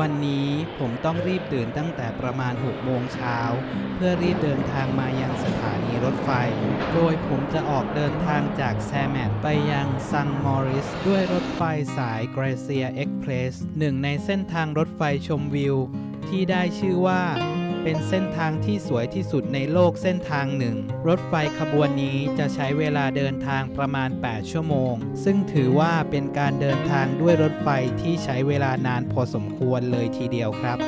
วันนี้ผมต้องรีบตื่นตั้งแต่ประมาณ 6 โมงเช้า เพื่อรีบเดินทางมายังสถานีรถไฟ โดยผมจะออกเดินทางจากแซมแมไปยังซังมอริส ด้วยรถไฟสายเกรเซียเอ็กเพรสหนึ่งในเส้นทางรถไฟชมวิว ที่ได้ชื่อว่า เป็นเส้นทางที่สวยที่สุดในโลกเส้นทางหนึ่ง รถไฟขบวนนี้จะใช้เวลาเดินทางประมาณ 8 ชั่วโมง ซึ่งถือว่าเป็นการเดินทางด้วยรถไฟที่ใช้เวลานานพอสมควรเลยทีเดียวครับ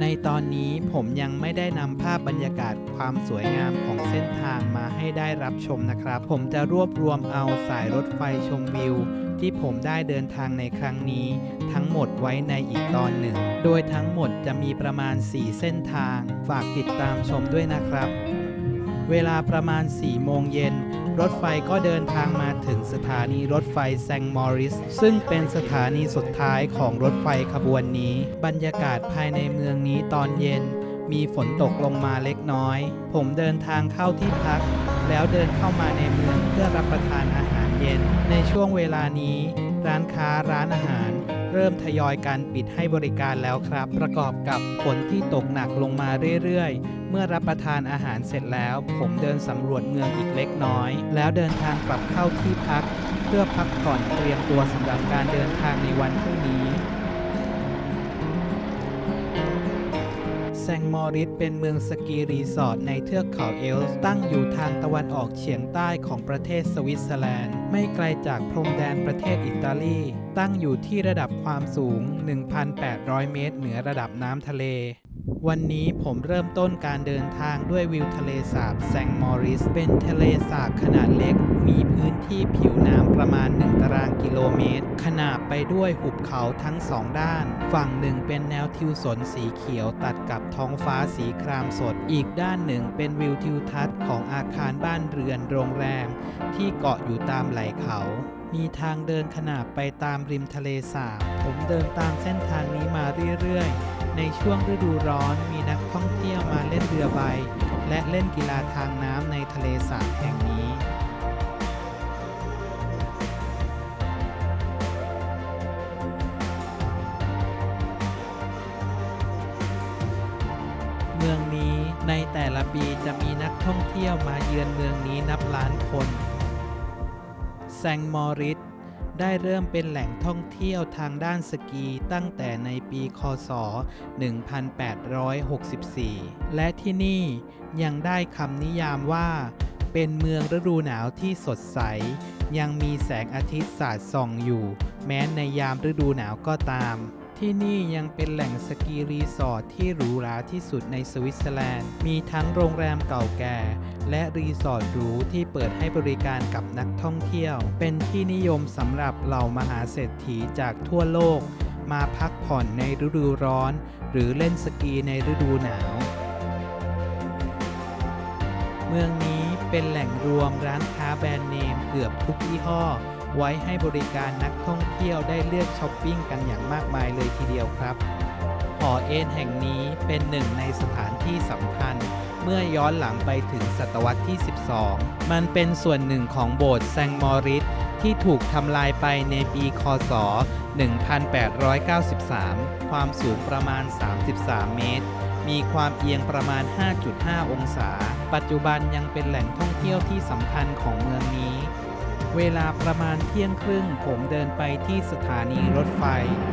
ในตอนนี้ผมยังไม่ได้นำภาพบรรยากาศความสวยงามของเส้นทางมาให้ได้รับชมนะครับ ผมจะรวบรวมเอาสายรถไฟชมวิว ที่ผมได้เดินทางในครั้งนี้ ทั้งหมดไว้ในอีกตอนหนึ่ง โดยทั้งหมดจะมีประมาณ 4 เส้นทาง ฝากติดตามชมด้วยนะครับ เวลาประมาณ 4 โมงเย็น รถไฟก็เดินทางมาถึงสถานีรถไฟแซงมอริส ซึ่งเป็นสถานีสุดท้ายของรถไฟขบวนนี้ บรรยากาศภายในเมืองนี้ตอนเย็นมีฝนตกลงมาเล็กน้อย ผมเดินทางเข้าที่พัก แล้วเดินเข้ามาในเมืองเพื่อรับประทานอาหาร เย็น ในช่วงเวลานี้ ร้านค้าร้านอาหาร เริ่มทยอยการปิดให้บริการแล้วครับ ประกอบกับฝนที่ตกหนักลงมาเรื่อยๆ เมื่อรับประทานอาหารเสร็จแล้ว ผมเดินสำรวจเมืองอีกเล็กน้อย แล้วเดินทางกลับเข้าที่พัก เพื่อพักผ่อนเตรียมตัวสำหรับการเดินทางในวันพรุ่งนี้ แซงมอริสเป็นเมืองสกีรีสอร์ทในเทือกเขาเอลส์ตั้งอยู่ทางตะวันออกเฉียงใต้ของประเทศสวิตเซอร์แลนด์ ไม่ไกลจากพรมแดนประเทศอิตาลี ตั้งอยู่ที่ระดับความสูง 1,800 เมตรเหนือระดับน้ำทะเล วันนี้ผมเริ่มต้นการเดินทางด้วยวิวทะเลสาบแซงมอริส เป็นทะเลสาบขนาดเล็ก มีพื้นที่ผิวน้ำประมาณ 1 ตารางกิโลเมตร ขนาบไปด้วยหุบเขาทั้งสองด้าน ฝั่งหนึ่งเป็นแนวทิวสนสีเขียวตัดกับท้องฟ้าสีครามสด อีกด้านหนึ่งเป็นวิวทิวทัศน์ของอาคารบ้านเรือนโรงแรม ที่เกาะอยู่ตามไหล่เขามีทางเดินขนาบไปตามริมทะเลสาบ ผมเดินตามเส้นทางนี้มาเรื่อย ๆ ในช่วงฤดูร้อนมีนักท่องเที่ยวมาเล่นเรือใบ และเล่นกีฬาทางน้ำในทะเลสาบแห่งนี้เมืองนี้ในแต่ละปีจะมีนักท่องเที่ยวมาเยือนเมืองนี้นับล้านคน แซงมอริส ได้เริ่มเป็นแหล่งท่องเที่ยวทางด้านสกีตั้งแต่ในปีคศ 1864 และที่นี่ยังได้คำนิยามว่า เป็นเมืองฤดูหนาวที่สดใส ยังมีแสงอาทิตย์สาดส่องอยู่ แม้ในยามฤดูหนาวก็ตาม ที่นี่ยังเป็นแหล่งสกีรีสอร์ทที่หรูหราที่สุดในสวิตเซอร์แลนด์ มีทั้งโรงแรมเก่าแก่ และรีสอร์ทหรูที่เปิดให้บริการกับนักท่องเที่ยว เป็นที่นิยมสำหรับเหล่ามหาเศรษฐีจากทั่วโลก มาพักผ่อนในฤดูร้อน หรือเล่นสกีในฤดูหนาว เมืองนี้เป็นแหล่งรวมร้านค้าแบรนด์เนมเกือบทุกยี่ห้อ ไว้ให้บริการนักท่องเที่ยวได้เลือกช้อปปิ้งกันอย่างมากมายเลยทีเดียวครับหอเอ็นแห่งนี้เป็นหนึ่งในสถานที่สำคัญ เมื่อย้อนหลังไปถึงศตวรรษที่ 12 มันเป็นส่วนหนึ่งของโบสถ์แซงมอริสที่ถูกทำลายไปในปีคศ 1893 ความสูงประมาณ 33 เมตร มีความเอียงประมาณ 5.5 องศา ปัจจุบันยังเป็นแหล่งท่องเที่ยวที่สำคัญของเมืองนี้ เวลาประมาณเที่ยงครึ่ง ผมเดินไปที่สถานีรถไฟ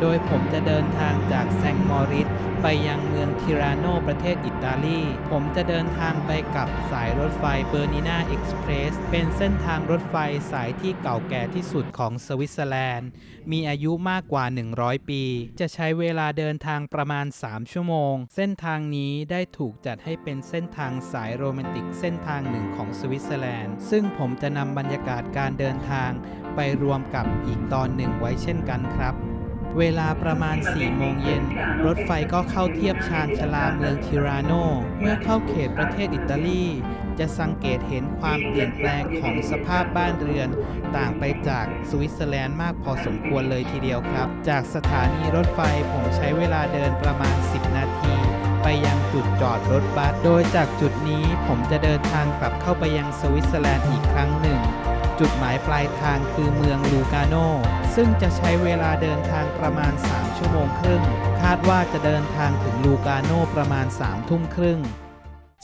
โดยผมจะเดินทางจากแซงมอริส ไปยังเมืองทิราโนประเทศอิตาลี ผมจะเดินทางไปกับสายรถไฟเบอร์นินาเอ็กซ์เพรส เป็นเส้นทางรถไฟสายที่เก่าแก่ที่สุดของสวิตเซอร์แลนด์ มีอายุมากกว่า 100 ปี จะใช้เวลาเดินทางประมาณ 3 ชั่วโมง เส้นทางนี้ได้ถูกจัดให้เป็นเส้นทางสายโรแมนติกเส้นทางหนึ่งของสวิตเซอร์แลนด์ ซึ่งผมจะนำบรรยากาศการเดินินทางไปรวมกับอีกตอนหนึ่งไว้เช่นกันครับ เวลาประมาณ 4 โมงเย็น รถไฟก็เข้าเทียบชานชลาเมืองทิราโน เมื่อเข้าเขตประเทศอิตาลี จะสังเกตเห็นความเปลี่ยนแปลงของสภาพบ้านเรือน ต่างไปจากสวิตเซอร์แลนด์มากพอสมควรเลยทีเดียวครับ จากสถานีรถไฟผมใช้เวลาเดินประมาณ 10 นาทีไปยังจุดจอดรถบัส โดยจากจุดนี้ผมจะเดินทางกลับเข้าไปยังสวิตเซอร์แลนด์อีกครั้งหนึ่ง จุดหมายปลายทางคือเมืองลูกาโน ซึ่งจะใช้เวลาเดินทางประมาณ 3 ชั่วโมงครึ่ง คาดว่าจะเดินทางถึงลูกาโนประมาณ 3 ทุ่มครึ่ง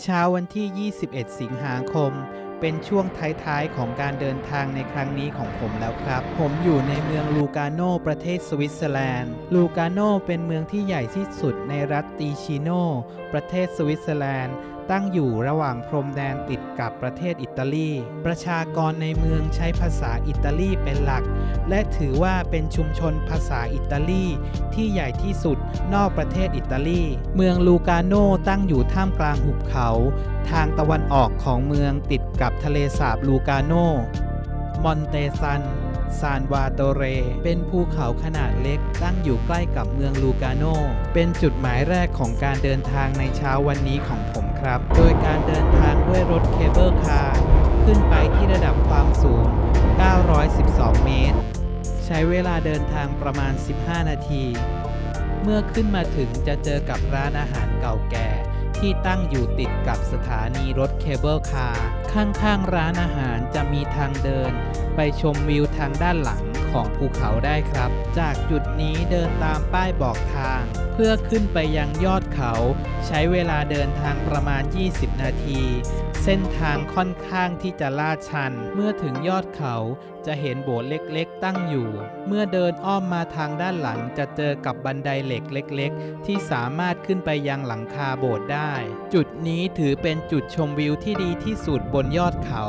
เช้าวันที่ 21 สิงหาคม เป็นช่วงท้าย ๆ ของการเดินทางในครั้งนี้ของผมแล้วครับ ผมอยู่ในเมืองลูกาโนประเทศสวิตเซอร์แลนด์ ลูกาโนเป็นเมืองที่ใหญ่ที่สุดในรัฐติชิโน ประเทศสวิตเซอร์แลนด์ ตั้งอยู่ระหว่างพรมแดนติดกับประเทศอิตาลี ประชากรในเมืองใช้ภาษาอิตาลีเป็นหลัก และถือว่าเป็นชุมชนภาษาอิตาลีที่ใหญ่ที่สุดนอกประเทศอิตาลี เมืองลูกาโนตั้งอยู่ท่ามกลางหุบเขา ทางตะวันออกของเมืองติดกับทะเลสาบลูกาโน มอนเตซัน ซานวาโตเร เป็นภูเขาขนาดเล็ก ตั้งอยู่ใกล้กับเมืองลูกาโน เป็นจุดหมายแรกของการเดินทางในเช้าวันนี้ของผมครับ โดยการเดินทางด้วยรถเคเบิลคาร์ขึ้นไปที่ระดับความสูง 912 เมตร ใช้เวลาเดินทางประมาณ 15 นาที เมื่อขึ้นมาถึงจะเจอกับร้านอาหารเก่าแก่ ที่ตั้งอยู่ติดกับสถานีรถเคเบิลคาร์ข้างๆร้านอาหารจะมีทางเดิน ไปชมวิวทางด้านหลังของภูเขาได้ครับ จากจุดนี้เดินตามป้ายบอกทาง เพื่อขึ้นไปยังยอดเขา ใช้เวลาเดินทางประมาณ 20 นาที เส้นทางค่อนข้างที่จะลาดชัน เมื่อถึงยอดเขาจะเห็นโบสถ์เล็กๆ ตั้งอยู่ เมื่อเดินอ้อมมาทางด้านหลังจะเจอกับบันไดเหล็กเล็ก ๆ ที่สามารถขึ้นไปยังหลังคาโบสถ์ได้ จุดนี้ถือเป็นจุดชมวิวที่ดีที่สุดบนยอดเขา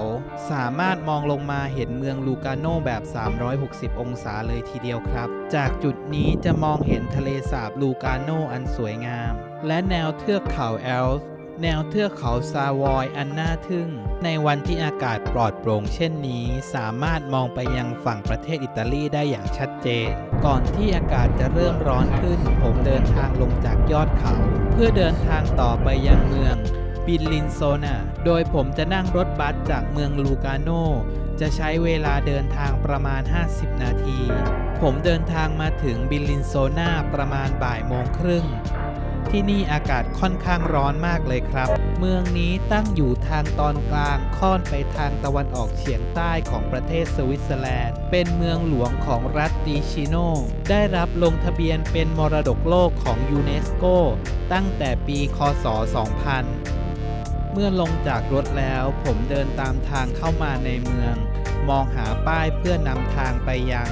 สามารถมองลงมาเห็นเมืองลูกาโนแบบ 360 องศาเลยทีเดียวครับ จากจุดนี้จะมองเห็นทะเลสาบลูกาโนอันสวยงาม และแนวเทือกเขาแอลส์ แนวเทือกเขาซาวอยอันน่าทึ่ง ในวันที่อากาศปลอดโปร่งเช่นนี้ สามารถมองไปยังฝั่งประเทศอิตาลีได้อย่างชัดเจน ก่อนที่อากาศจะเริ่มร้อนขึ้น ผมเดินทางลงจากยอดเขา เพื่อเดินทางต่อไปยังเมืองบิลลินโซนาโดยผมจะนั่งรถบัสจากเมืองลูกาโน จะใช้เวลาเดินทางประมาณ 50 นาที ผมเดินทางมาถึงบิลลินโซนาประมาณบ่ายโมงครึ่ง ที่นี่อากาศค่อนข้างร้อนมากเลยครับ เมืองนี้ตั้งอยู่ทางตอนกลางค่อนไปทางตะวันออกเฉียงใต้ของประเทศสวิตเซอร์แลนด์ เป็นเมืองหลวงของรัฐติชิโน ได้รับลงทะเบียนเป็นมรดกโลกของยูเนสโกตั้งแต่ปี คศ 2000 เมื่อลงจากรถแล้วผมเดินตามทางเข้ามาในเมือง มองหาป้ายเพื่อนำทางไปยัง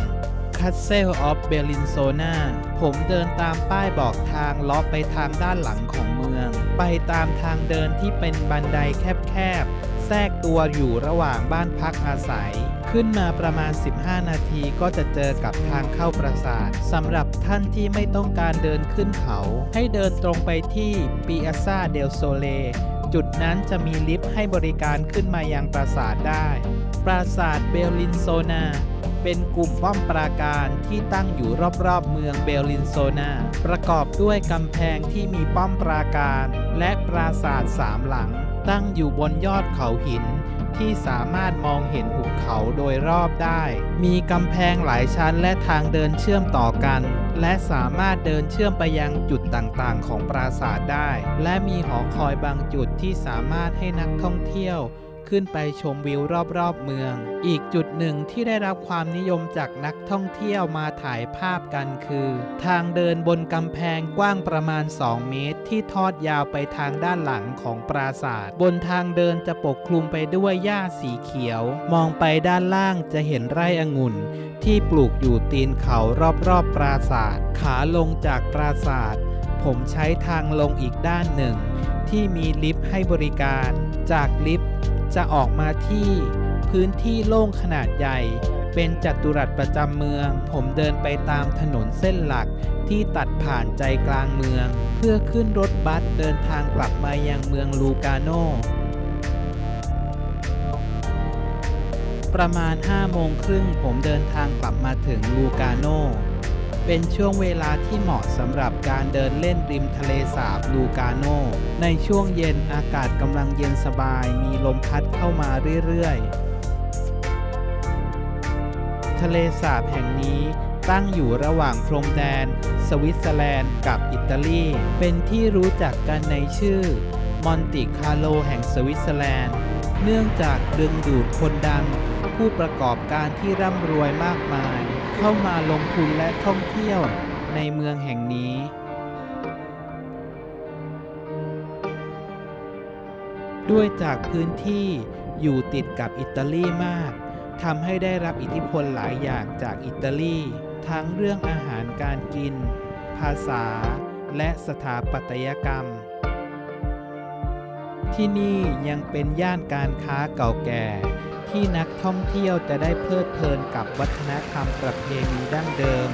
Castle of Bellinzona ผมเดินตามป้ายบอกทางเลาะไปทางด้านหลังของเมือง ไปตามทางเดินที่เป็นบันไดแคบๆ แทรกตัวอยู่ระหว่างบ้านพักอาศัย ขึ้นมาประมาณ 15 นาทีก็จะเจอกับทางเข้าปราสาทสำหรับท่านที่ไม่ต้องการเดินขึ้นเขา ให้เดินตรงไปที่ Piazza del Sole จุดนั้นจะมีลิฟต์ให้บริการขึ้นมายังปราสาทได้ ปราสาทเบลลินโซนา เป็นกลุ่มป้อมปราการที่ตั้งอยู่รอบๆเมืองเบลลินโซนา ประกอบด้วยกำแพงที่มีป้อมปราการ และปราสาทสามหลัง ตั้งอยู่บนยอดเขาหิน ที่สามารถมองเห็นหุบเขาโดยรอบได้ มีกำแพงหลายชั้นและทางเดินเชื่อมต่อกัน และสามารถเดินเชื่อมไปยังจุดต่างๆ ของปราสาทได้ และมีหอคอยบางจุดที่สามารถให้นักท่องเที่ยว ขึ้นไปชมวิวรอบๆเมือง อีกจุดหนึ่งที่ได้รับความนิยมจากนักท่องเที่ยวมาถ่ายภาพกันคือ ทางเดินบนกำแพงกว้างประมาณ 2 เมตร ที่ทอดยาวไปทางด้านหลังของปราสาท บนทางเดินจะปกคลุมไปด้วยหญ้าสีเขียว มองไปด้านล่างจะเห็นไร่องุ่น ที่ปลูกอยู่ตีนเขารอบๆปราสาท ขาลงจากปราสาท ผมใช้ทางลงอีกด้านหนึ่งที่มีลิฟต์ให้บริการ จากลิฟต์ จะออกมาที่พื้นที่โล่งขนาดใหญ่ เป็นจัตุรัสประจำเมือง ผมเดินไปตามถนนเส้นหลักที่ตัดผ่านใจกลางเมือง เพื่อขึ้นรถบัสเดินทางกลับมายังเมืองลูกาโนประมาณ5โมงครึ่งผมเดินทางกลับมาถึงลูกาโน เป็นช่วงเวลาที่เหมาะสำหรับการเดินเล่นริมทะเลสาบลูกาโน ในช่วงเย็นอากาศกำลังเย็นสบาย มีลมพัดเข้ามาเรื่อยๆ ทะเลสาบแห่งนี้ตั้งอยู่ระหว่างพรมแดน สวิตเซอร์แลนด์กับอิตาลี เป็นที่รู้จักกันในชื่อมอนติคาร์โลแห่งสวิตเซอร์แลนด์ เนื่องจากดึงดูดคนดัง ผู้ประกอบการที่ร่ำรวยมากมาย เข้ามาลงทุนและท่องเที่ยวในเมืองแห่งนี้ด้วยจากพื้นที่อยู่ติดกับอิตาลีมากทำให้ได้รับอิทธิพลหลายอย่างจากอิตาลี ทั้งเรื่องอาหารการกิน ภาษา และสถาปัตยกรรม ที่นี่ยังเป็นย่านการค้าเก่าแก่ ที่นักท่องเที่ยวจะได้เพลิดเพลินกับวัฒนธรรมประเพณีดั้งเดิม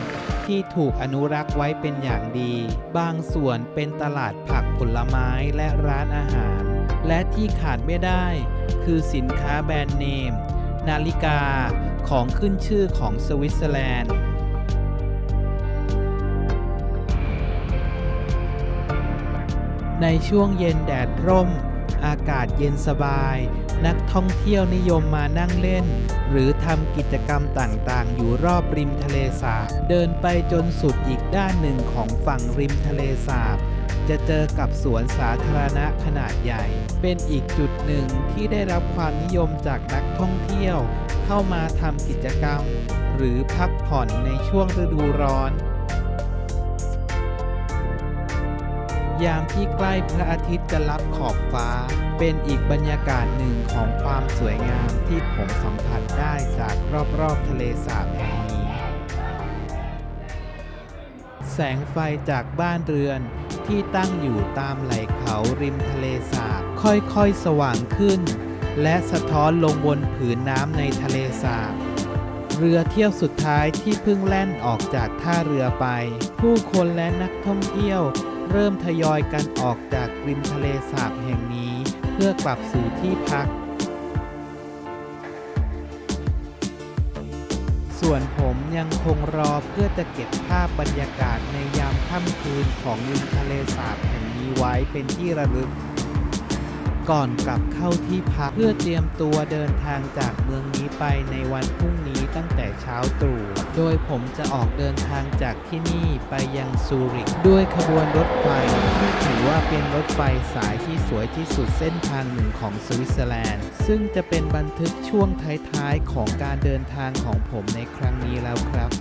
ที่ถูกอนุรักษ์ไว้เป็นอย่างดี บางส่วนเป็นตลาดผักผลไม้และร้านอาหาร และที่ขาดไม่ได้ คือสินค้าแบรนด์เนม นาฬิกาของขึ้นชื่อของสวิตเซอร์แลนด์ในช่วงเย็นแดดร่ม อากาศเย็นสบาย นักท่องเที่ยวนิยมมานั่งเล่น หรือทำกิจกรรมต่างๆ อยู่รอบริมทะเลสาบ เดินไปจนสุดอีกด้านหนึ่งของฝั่งริมทะเลสาบ จะเจอกับสวนสาธารณะขนาดใหญ่ เป็นอีกจุดหนึ่งที่ได้รับความนิยมจากนักท่องเที่ยว เข้ามาทำกิจกรรม หรือพักผ่อนในช่วงฤดูร้อน ยามที่ใกล้พระอาทิตย์จะลับขอบฟ้า เป็นอีกบรรยากาศหนึ่งของความสวยงามที่ผมสัมผัสได้จากรอบๆทะเลสาบแห่งนี้ แสงไฟจากบ้านเรือนที่ตั้งอยู่ตามไหล่เขาริมทะเลสาบค่อยๆสว่างขึ้น และสะท้อนลงบนผืนน้ำในทะเลสาบเรือเที่ยวสุดท้ายที่เพิ่งแล่นออกจากท่าเรือไป ผู้คนและนักท่องเที่ยว เริ่มทยอยกันออกจากริมทะเลสาบแห่งนี้ เพื่อกลับสู่ที่พัก ส่วนผมยังคงรอเพื่อจะเก็บภาพบรรยากาศในยามค่ำคืนของริมทะเลสาบแห่งนี้ไว้เป็นที่ระลึก ก่อนกลับเข้าที่พักเพื่อเตรียมตัวเดินทางจากเมืองนี้ไปในวันพรุ่งนี้ตั้งแต่เช้าตรู่ โดยผมจะออกเดินทางจากที่นี่ไปยังซูริก ด้วยขบวนรถไฟที่ถือว่าเป็นรถไฟสายที่สวยที่สุดเส้นทางหนึ่งของสวิตเซอร์แลนด์ ซึ่งจะเป็นบันทึกช่วงท้ายๆของการเดินทางของผมในครั้งนี้แล้วครับ